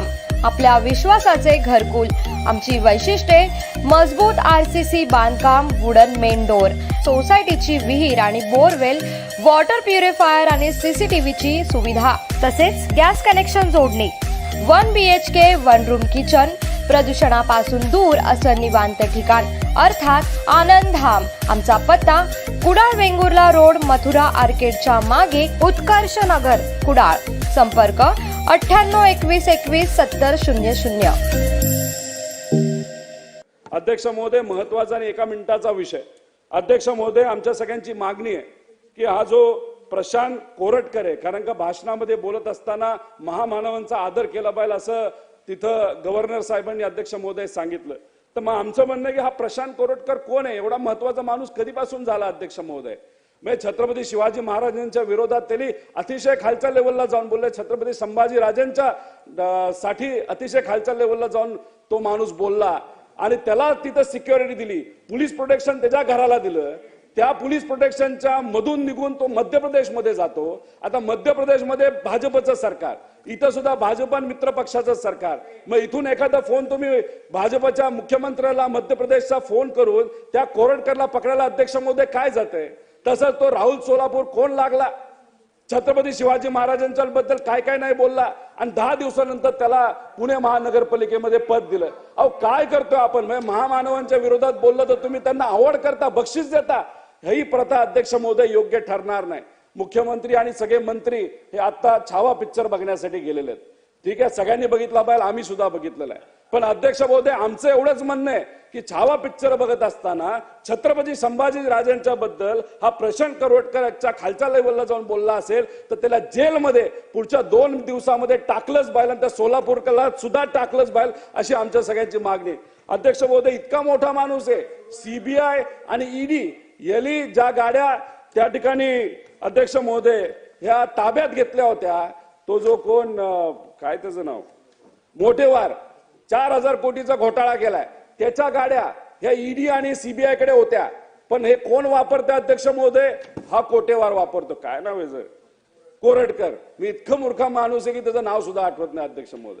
काम. आपल्या विश्वासाचे घरकुल. आमची वैशिष्ट्ये मजबूत आर सी सी बांधकाम वुडन मेन डोर. सोसायटीची विहीर आणि बोरवेल वॉटर प्युरिफायर आणि सीसीटीव्हीची सुविधा. तसेच गॅस कनेक्शन जोडणी. One B H K one room kitchen प्रदूषणापासून दूर असं निवांत ठिकाण. अर्थात आनंदधाम. आमचा पत्ता कुडाळ वेंगुर्ला रोड मथुरा आर्केडच्या मागे उत्कर्ष नगर कुडाळ. संपर्क अठ्ठ्याण्णव एकवीस एकवीस सत्तर शून्य शून्य. अध्यक्ष महोदय महत्त्वाचा आणि एका मिनिटाचा विषय. अध्यक्ष महोदय आमच्या सगळ्यांची मागणी आहे की हा जो प्रशांत कोरटकर आहे कारण का भाषणामध्ये बोलत असताना महामानवांचा आदर केला पाहिजे असं तिथं गव्हर्नर साहेबांनी अध्यक्ष महोदय सांगितलं. तर मग आमचं म्हणणं की हा प्रशांत कोरटकर कोण आहे? एवढा महत्त्वाचा माणूस कधीपासून झाला अध्यक्ष महोदय? म्हणजे छत्रपती शिवाजी महाराजांच्या विरोधात त्यांनी अतिशय खालच्या लेवलला जाऊन बोलले. छत्रपती संभाजी राजांच्या साठी अतिशय खालच्या लेवलला जाऊन तो माणूस बोलला. आणि त्याला तिथं सिक्युरिटी दिली. पोलीस प्रोटेक्शन त्याच्या घराला दिलं. त्या पोलीस प्रोटेक्शनच्या मधून निघून तो मध्य प्रदेशमध्ये जातो. आता मध्य प्रदेशमध्ये भाजपचं सरकार इथं सुद्धा भाजप आणि मित्र पक्षाचं सरकार. मग इथून एखादा फोन तुम्ही भाजपच्या मुख्यमंत्र्याला मध्य प्रदेशचा फोन करून त्या कोरटकरला पकडायला अध्यक्ष महोदय काय जाते तसंच तो राहुल सोलापूर कोण लागला? छत्रपती शिवाजी महाराजांच्या बद्दल काय काय नाही बोलला. आणि दहा दिवसानंतर त्याला पुणे महानगरपालिकेमध्ये पद दिलं. अहो काय करतोय आपण? म्हणजे महामानवांच्या विरोधात बोललं तर तुम्ही त्यांना आवड करता बक्षीस देता. ही प्रथा अध्यक्ष महोदय योग्य ठरणार नाही. मुख्यमंत्री आणि सगळे मंत्री हे आता छावा पिक्चर बघण्यासाठी गेलेले आहेत. ठीक आहे सगळ्यांनी बघितला पाहिजे आम्ही सुद्धा बघितलेलं आहे. पण अध्यक्ष महोदय आमचं एवढंच म्हणणं आहे की छावा पिक्चर बघत असताना छत्रपती संभाजी राजांच्या बद्दल हा प्रशांत करोडकरच्या खालच्या लेवलला जाऊन बोलला असेल तर त्याला जेलमध्ये पुढच्या दोन दिवसामध्ये टाकलंच पाहिजे आणि त्या सोलापूरला सुद्धा टाकलंच पाहिजे अशी आमच्या सगळ्यांची मागणी अध्यक्ष महोदय इतका मोठा माणूस आहे. सीबीआय आणि ईडी येली ज्या गाड्या त्या ठिकाणी अध्यक्ष महोदय ह्या ताब्यात घेतल्या होत्या तो जो कोण काय त्याचं नाव? मोठेवार चार हजार कोटीचा घोटाळा केलाय. त्याच्या गाड्या ह्या ईडी आणि सीबीआयकडे होत्या. पण हे कोण वापरते अध्यक्ष महोदय? हा कोटेवार वापरतो. काय नाव आहे कोरटकर मी इतकं मूर्खा माणूस आहे की त्याचं नाव सुद्धा आठवत नाही अध्यक्ष महोदय.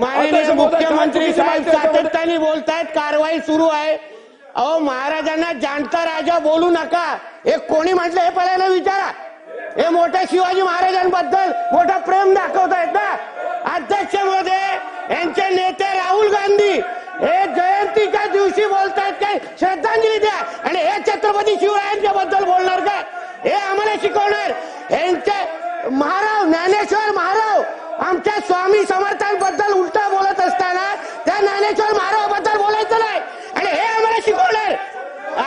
माननीय मुख्यमंत्री साहेब? सातत्याने बोलतायत कारवाई सुरू आहे. अहो महाराजांना जाणता राजा बोलू नका. हे कोणी म्हटलं हे पहिल्यांदा विचारा. हे मोठ्या शिवाजी महाराजांबद्दल मोठं प्रेम दाखवतायत ना. अध्यक्षमध्ये यांचे नेते राहुल गांधी हे जयंतीच्या दिवशी बोलतायत काय श्रद्धांजली द्या. आणि हे छत्रपती शिवरायांच्या बद्दल बोलणार का हे आम्हाला शिकवणार यांचे महाराव ज्ञानेश्वर महाराव आमच्या स्वामी समर्थांबद्दल उलटा बोलत असताना त्या ज्ञानेश्वर महारावाबद्दल बोलायचं नाही आणि हे आम्हाला शिकवणार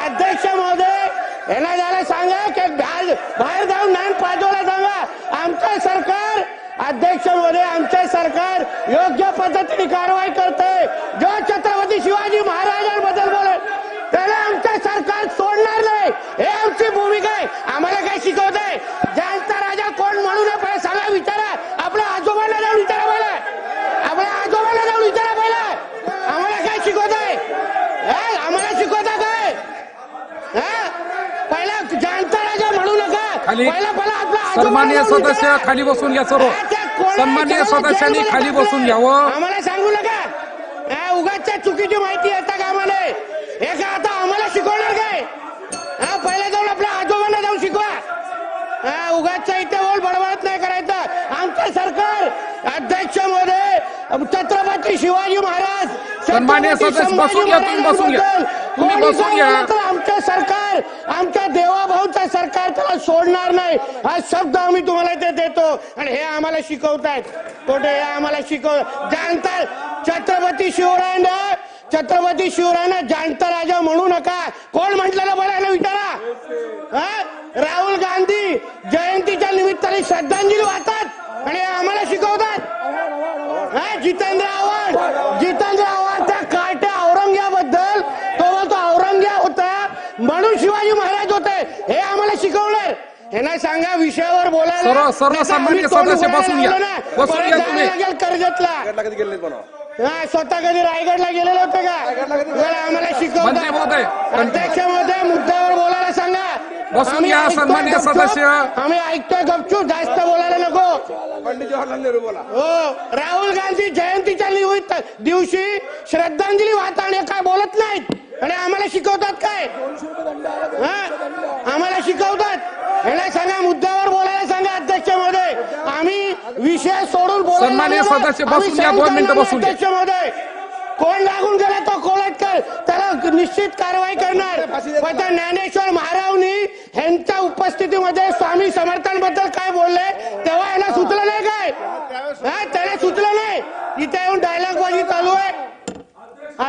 अध्यक्ष महोदय याला जरा सांगा की बाहेर जाऊन ज्ञान पाजवला सांगा आमचं सरकार अध्यक्ष महोदय आमचे सरकार योग्य पद्धतीने कारवाई करते जो छत्रपती शिवाजी महाराज बोलत त्याला आमचं सरकार सोडणार नाही हे आमची भूमिका आहे आम्हाला काय शिकवत आहे जाणता राजा कोण म्हणू नये पहिला सांगा विचारा आपल्या आजोबांना जाऊन विचारा पहिला आपल्या आजोबांना जाऊन विचारा पहिला आम्हाला काय शिकवत आहे हे? आम्हाला शिकवता काय हे? पहिला जाणता राजा म्हणू सन्माननीय जाऊन सदस्य. खाली बसून घ्या सर्व. विचारा, सदस्यांनी खाली. बसून घ्यावं. आम्हाला सांगू नका. उगाचच्या चुकीची माहिती येता का आम्हाला? हे काय आता आम्हाला शिकवणार काय? हा पहिला जाऊन आपल्या आजोबांना जाऊन शिकवा. हा उगाचच्या इथे बोल बडबडत नाही करायचं. आमचं सरकार अध्यक्षमध्ये छत्रपती शिवाजी महाराज छत्रपती सदस्य, बसून घ्या, तुम्ही बसून घ्या. तुम्ही बसून घ्या. आमचं सरकार आमच्या देवाभाऊचं सरकार त्याला सोडणार नाही. हा शब्द आम्ही तुम्हाला इथे देतो. आणि हे आम्हाला शिकवतायत. कुठे हे आम्हाला शिकव जाणतात छत्रपती शिवरायांना छत्रपती शिवरायांना जाणता राजा म्हणू नका. कोण म्हटलेलं बोलायला विचारा? हा? राहुल गांधी जयंतीच्या निमित्ताने श्रद्धांजली वाहतात आणि हे आम्हाला शिकवतात. हा? जितेंद्र आव्हाड जितेंद्र शिवाजी महाराज होते हे आम्हाला शिकवलं यांना सांगा विषयावर बोलायला. सर्व- सर्व सदस्य बसून घ्या. बसून घ्या तुम्ही. लागेल कर्जतला. स्वतः कधी रायगडला गेलेले होते का? आम्हाला मंत्री महोदय अध्यक्ष महोदय मुद्द्यावर बोलायला सांगा. बसून आम्ही घ्या, ऐकतोय गपचूप. सदस्य. आम्ही ऐकतोय गपचूप. जास्त बोलायला नको. पंडित जवाहरलाल नेहरू बोला. हो. राहुल गांधी जयंतीच्या निमित्त दिवशी श्रद्धांजली वाहताना काय बोलत नाहीत? आणि आम्हाला शिकवतात काय हा? आम्हाला शिकवतात याला सांगा मुद्द्यावर बोलायला सांगा अध्यक्ष महोदय आम्ही विषय सोडून बोलायला सन्माननीय लागलो. सदस्य आम्ही बसून घ्या, सहन दोन मिनिटं करणार बसून घ्या. अध्यक्ष महोदय कोण लागून गेला तो कोलटकर त्याला निश्चित कारवाई करणार पण त्या ज्ञानेश्वर महारावनी यांच्या उपस्थितीमध्ये स्वामी समर्थांबद्दल काय बोलले तेव्हा याला सुचलं नाही काय हा, त्याला सुचलं नाही इथे येऊन डायलॉग बाजी चालू आहे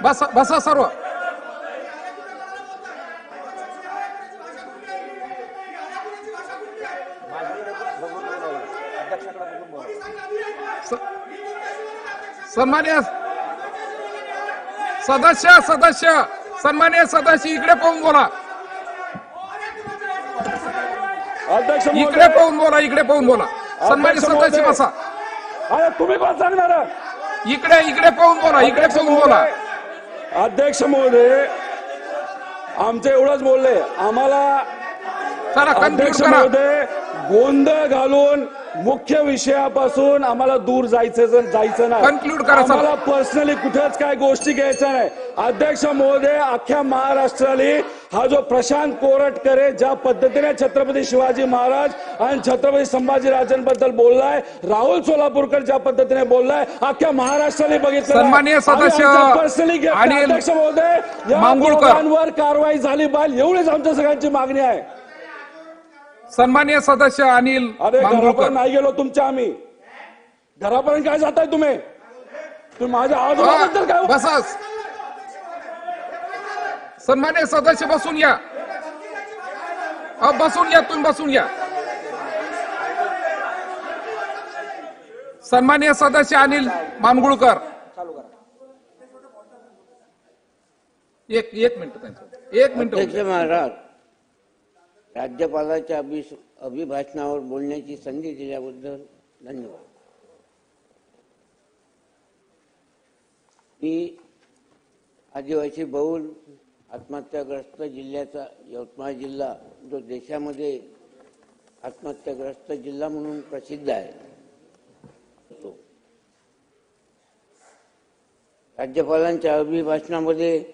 बसा बसा सर्व. सन्मान्य सदस्य सदस्य सन्मान्य सदस्य इकडे पाहून बोला. इकडे पाहून बोला इकडे पाहून बोला. सन्मान्य सदस्य. बसा. तुम्ही कोण सांगणार? इकडे इकडे पाहून बोला इकडे पाहून बोला. अध्यक्ष महोदय आमचे एवढंच बोलले आम्हाला कन्क्लूड अध्यक्ष महोदय गोंधळ घालून मुख्य विषयापासून आम्हाला दूर जायचं जायचं नाही. Conclude करा. आम्हाला पर्सनली कुठेच काय गोष्टी घ्यायच्या नाही. अध्यक्ष महोदय अख्ख्या महाराष्ट्राली हा जो प्रशांत कोरटकरे ज्या पद्धतीने छत्रपती शिवाजी महाराज आणि छत्रपती संभाजी राजांबद्दल बोललाय राहुल सोलापूरकर ज्या पद्धतीने बोललाय अख्ख्या महाराष्ट्राने बघितलं सन्माननीय सदस्य पर्सनली अध्यक्ष महोदय या मांगुळकर. दोघांवर कारवाई झाली पाहिजे एवढीच आमच्या सगळ्यांची मागणी आहे. सन्मान्य सदस्य अनिल अरे मांगुळकर. घरापर्यंत नाही गेलो तुमच्या आम्ही. घरापर्यंत काय जाताय तुम्ही? तुम्ही माझ्या आजोबाबद्दल काय बसा सन्मान्य सदस्य बसून घ्या अहो, बसून घ्या तुम्ही बसून घ्या सन्मान्य सदस्य अनिल मानगुळकर एक एक मिनिट एक मिनिट महाराज राज्यपालाच्या अभि- अभिभाषणावर बोलण्याची संधी दिल्याबद्दल धन्यवाद. मी आदिवासी बहुल आत्महत्याग्रस्त जिल्ह्याचा यवतमाळ जिल्हा जो देशामध्ये आत्महत्याग्रस्त जिल्हा म्हणून प्रसिद्ध आहे. तो. राज्यपालांच्या अभिभाषणामध्ये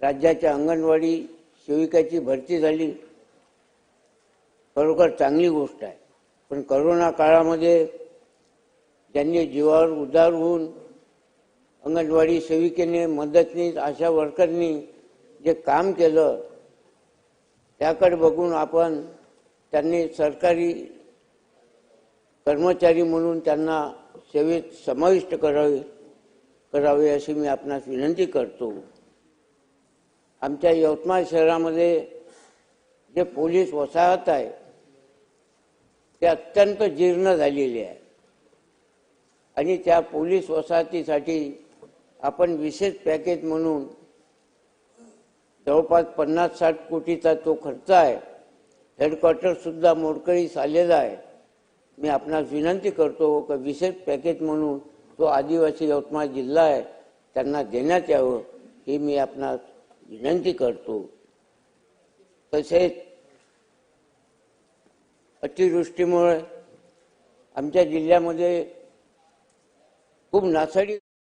राज्याच्या अंगणवाडी सेविकाची भरती झाली. खरोखर चांगली गोष्ट आहे. पण करोना काळामध्ये ज्यांनी जीवावर उदार होऊन अंगणवाडी सेविकेने मदतनीस आशा वर्करनी जे काम केलं त्याकडे बघून आपण त्यांनी सरकारी कर्मचारी म्हणून त्यांना सेवेत समाविष्ट करावे करावे अशी मी आपणास विनंती करतो. आमच्या यवतमाळ शहरामध्ये जे पोलीस वसाहत आहे ते अत्यंत जीर्ण झालेली आहे. आणि त्या पोलीस वसाहतीसाठी आपण विशेष पॅकेज म्हणून जवळपास पन्नास साठ कोटीचा तो खर्च आहे. हेडक्वार्टर सुद्धा मोडकळीस आलेला आहे. मी आपणास विनंती करतो की विशेष पॅकेज म्हणून तो आदिवासी यवतमाळ जिल्हा आहे त्यांना देण्यात यावं ही मी आपणास विनंती करतो. तसेच अतिवृष्टीमुळे आमच्या जिल्ह्यामध्ये खूप नासाडी